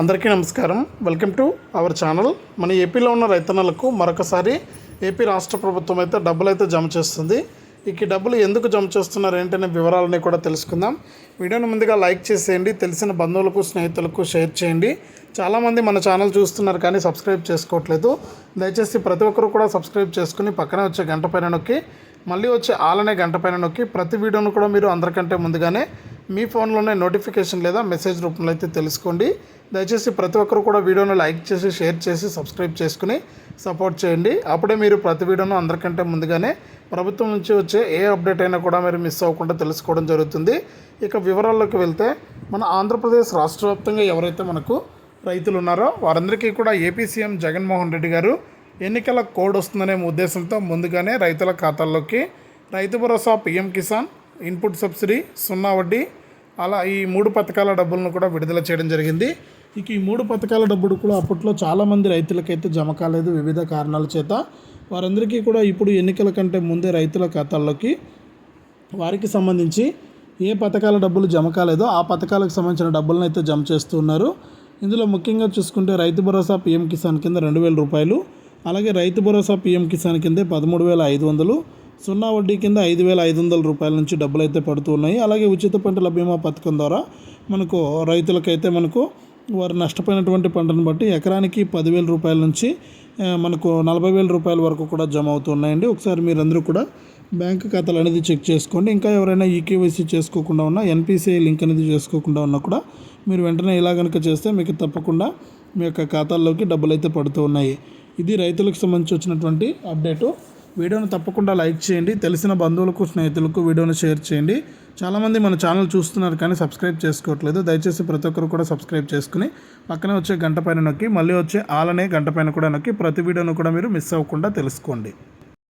అందరికీ నమస్కారం. Welcome to our channel. మన ఏపీలో ఉన్న రైతన్నలకు మరొకసారి ఏపీ రాష్ట్ర ప్రభుత్వం అయితే డబ్బులు అయితే జమ చేస్తుంది. ఇక ఈ డబ్బులు ఎందుకు జమ చేస్తున్నారు ఏంటనే వివరాలని కూడా తెలుసుకుందాం. వీడియోని ముందుగా లైక్ చేసేయండి. తెలిసిన బంధువులకు స్నేహితులకు షేర్ చేయండి. చాలామంది మన ఛానల్ చూస్తున్నారు కానీ సబ్స్క్రైబ్ చేసుకోవట్లేదు. దయచేసి ప్రతి ఒక్కరు కూడా సబ్స్క్రైబ్ చేసుకుని పక్కనే వచ్చే గంట పైన నొక్కి మళ్ళీ వచ్చే ఆలనే గంట పైన నొక్కి ప్రతి వీడియోను కూడా మీరు అందరికంటే ముందుగానే మీ ఫోన్లోనే నోటిఫికేషన్ లేదా మెసేజ్ రూపంలో అయితే తెలుసుకోండి. దయచేసి ప్రతి ఒక్కరు కూడా వీడియోను లైక్ చేసి షేర్ చేసి సబ్స్క్రైబ్ చేసుకుని సపోర్ట్ చేయండి. అప్పుడే మీరు ప్రతి వీడియోను అందరికంటే ముందుగానే ప్రభుత్వం నుంచి వచ్చే ఏ అప్డేట్ అయినా కూడా మీరు మిస్ అవ్వకుండా తెలుసుకోవడం జరుగుతుంది. ఇక వివరాల్లోకి వెళ్తే మన ఆంధ్రప్రదేశ్ రాష్ట్ర వ్యాప్తంగా ఎవరైతే మనకు రైతులు ఉన్నారో వారందరికీ కూడా ఏపీ సీఎం జగన్మోహన్ రెడ్డి గారు ఎన్నికల కోడ్ వస్తుందనే ఉద్దేశంతో ముందుగానే రైతుల ఖాతాల్లోకి Rythu Bharosa PM Kisan input subsidy సున్నా వడ్డీ అలా ఈ మూడు పథకాల డబ్బులను కూడా విడుదల చేయడం జరిగింది. ఇక ఈ మూడు పథకాల డబ్బులు కూడా అప్పట్లో చాలామంది రైతులకైతే జమ కాలేదు వివిధ కారణాల చేత. వారందరికీ కూడా ఇప్పుడు ఎన్నికల కంటే ముందే రైతుల ఖాతాల్లోకి వారికి సంబంధించి ఏ పథకాల డబ్బులు జమ కాలేదో ఆ పథకాలకు సంబంధించిన డబ్బులను అయితే జమ చేస్తున్నారు ఇందులో ముఖ్యంగా చూసుకుంటే రైతు భరోసా పీఎం కిసాన్ కింద రెండు వేల రూపాయలు అలాగే రైతు భరోసా పీఎం కిసాన్ కింద పదమూడు వేల ఐదు వందలు సున్నా వడ్డీ కింద ఐదు వేల ఐదు వందల రూపాయల నుంచి డబ్బులు అయితే పడుతూ ఉన్నాయి. అలాగే ఉచిత పంటల బీమా పథకం ద్వారా మనకు రైతులకైతే మనకు వారు నష్టపోయినటువంటి పంటను బట్టి ఎకరానికి పదివేల రూపాయల నుంచి మనకు నలభై వేల రూపాయల వరకు కూడా జమ అవుతున్నాయండి ఒకసారి మీరందరూ కూడా బ్యాంక్ ఖాతాలు అనేది చెక్ చేసుకోండి. ఇంకా ఎవరైనా ఈకేవైసీ చేసుకోకుండా ఉన్నా ఎన్పిసిఐ లింక్ అనేది చేసుకోకుండా ఉన్నా కూడా మీరు వెంటనే ఇలా కనుక చేస్తే మీకు తప్పకుండా మీ యొక్క ఖాతాల్లోకి డబ్బులు అయితే పడుతూ ఉన్నాయి. ఇది రైతులకు సంబంధించి వచ్చినటువంటి అప్డేటు. వీడియోను తప్పకుండా లైక్ చేయండి. తెలిసిన బంధువులకు స్నేహితులకు వీడియోను షేర్ చేయండి. చాలామంది మన ఛానల్ చూస్తున్నారు కానీ సబ్స్క్రైబ్ చేసుకోవట్లేదు. దయచేసి ప్రతి ఒక్కరు కూడా సబ్స్క్రైబ్ చేసుకుని పక్కనే వచ్చే గంట పైన నొక్కి మళ్ళీ వచ్చే ఆలనే గంట పైన కూడా నొక్కి ప్రతి వీడియోను కూడా మీరు మిస్ అవ్వకుండా తెలుసుకోండి.